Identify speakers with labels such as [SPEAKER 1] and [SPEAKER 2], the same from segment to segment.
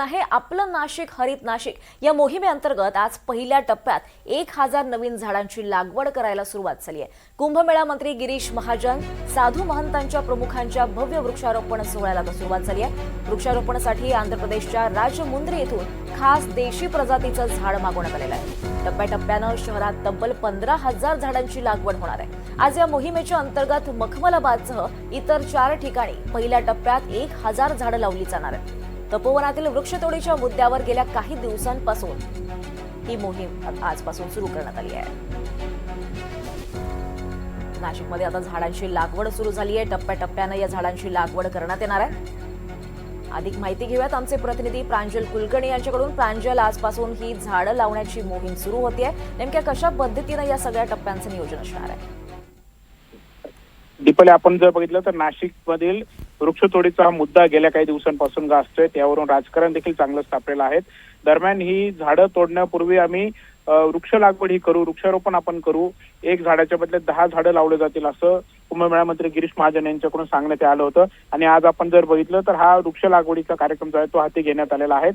[SPEAKER 1] आहे आपलं नाशिक हरित नाशिक या मोहिमेअंतर्गत आज पहिल्या टप्प्यात एक हजार नवीन झाडांची लागवड करायला सुरुवात झाली आहे. कुंभमेळा मंत्री गिरीश महाजन साधू महंतांच्या प्रमुखांच्या भव्य वृक्षारोपण सोहळ्याला आता सुरुवात झाली आहे. वृक्षारोपणासाठी आंध्र प्रदेशच्या राजमुंद्री येथून खास देशी प्रजातीचं झाड मागवण्यात आलेलं आहे. टप्प्याटप्प्यानं शहरात तब्बल पंधरा हजार झाडांची लागवड होणार आहे. आज या मोहिमेच्या अंतर्गत मखमलाबादसह इतर चार ठिकाणी पहिल्या टप्प्यात एक हजार झाडं लावली जाणार आहेत. तपोवनातील वृक्षतोडीच्या मुद्द्यावर गेल्या काही दिवसांपासून ही मोहीम आजपासून सुरू करण्यात आली आहे. नाशिकमध्ये आता झाडांची लागवड सुरू झाली आहे. टप्प्याटप्प्यानं या झाडांची लागवड करण्यात येणार आहे. अधिक माहिती घेऊयात आमचे प्रतिनिधी प्रांजल कुलकर्णी यांच्याकडून. प्रांजल आजपासून ही झाडं लावण्याची मोहीम सुरू होतीये. नेमक्या कशा पद्धतीनं या सगळ्या टप्प्यांचं नियोजन असणार आहे?
[SPEAKER 2] दीपाली आपण जर बघितलं तर नाशिक मधील वृक्षतोडीचा हा मुद्दा गेल्या काही दिवसांपासून गाजतोय त्यावरून राजकारण देखील चांगलं स्थापलेलं आहे. दरम्यान ही झाडं तोडण्यापूर्वी आम्ही वृक्ष लागवड ही करू वृक्षारोपण आपण करू. एक झाडाच्या बदल्यात दहा झाडं लावले जातील असं कुंभमेळा मंत्री गिरीश महाजन यांच्याकडून सांगण्यात आलं होतं. आणि आज आपण जर बघितलं तर हा वृक्ष लागवडीचा कार्यक्रम जो आहे तो हाती घेण्यात आलेला आहे.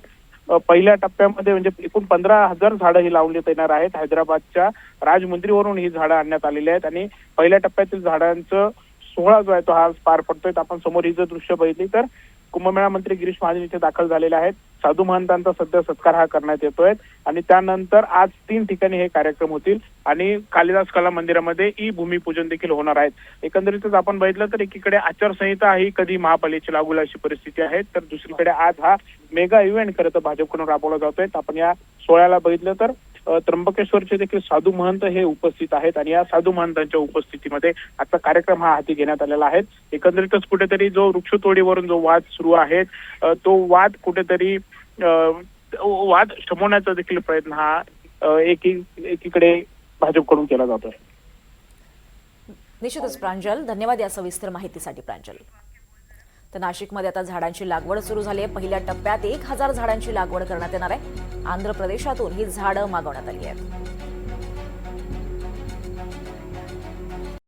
[SPEAKER 2] पहिल्या टप्प्यामध्ये म्हणजे एकूण पंधरा हजार झाडं ही लावण्यात येणार आहेत. हैदराबादच्या राजमुंद्रीवरून ही झाडं आणण्यात आलेली आहेत. आणि पहिल्या टप्प्यातील झाडांचं सोहळा जो आहे तो आज पार पडतोय. आपण समोर ही जर दृश्य बघितली तर कुंभमेळा मंत्री गिरीश महाजन इथे दाखल झालेले आहेत. साधू महंतांचा सध्या सत्कार हा करण्यात येतोय. आणि त्यानंतर आज तीन ठिकाणी हे कार्यक्रम होतील. आणि कालिदास कला मंदिरामध्ये ई भूमिपूजन देखील होणार आहेत एकंदरीतच आपण बघितलं तर एकीकडे आचारसंहिता ही कधी महापालिकेची लागू अशी परिस्थिती आहे. तर दुसरीकडे आज हा मेगा इव्हेंट खरं तर भाजपकडून राबवला जातोय. आपण या सोहळ्याला बघितलं तर त्र्यंबकेश्वरचे देखील साधू महंत हे उपस्थित आहेत आणि या साधू महंतांच्या उपस्थितीमध्ये आजचा कार्यक्रम हा हाती घेण्यात आलेला आहे. एकंदरीतच कुठेतरी जो वृक्षतोडीवरून जो वाद सुरू आहे तो वाद कुठेतरी वाद शमवण्याचा देखील प्रयत्न हा एकी एकीकडे भाजपकडून केला जातोय.
[SPEAKER 1] निश्चितच प्रांजल धन्यवाद या सविस्तर माहितीसाठी प्रांजल. तर नाशिकमध्ये आता झाडांची लागवड सुरू झाली आहे. पहिल्या टप्प्यात एक हजार झाडांची लागवड करण्यात येणार आहे. आंध्र प्रदेशातून ही झाडं मागवण्यात आली आहेत.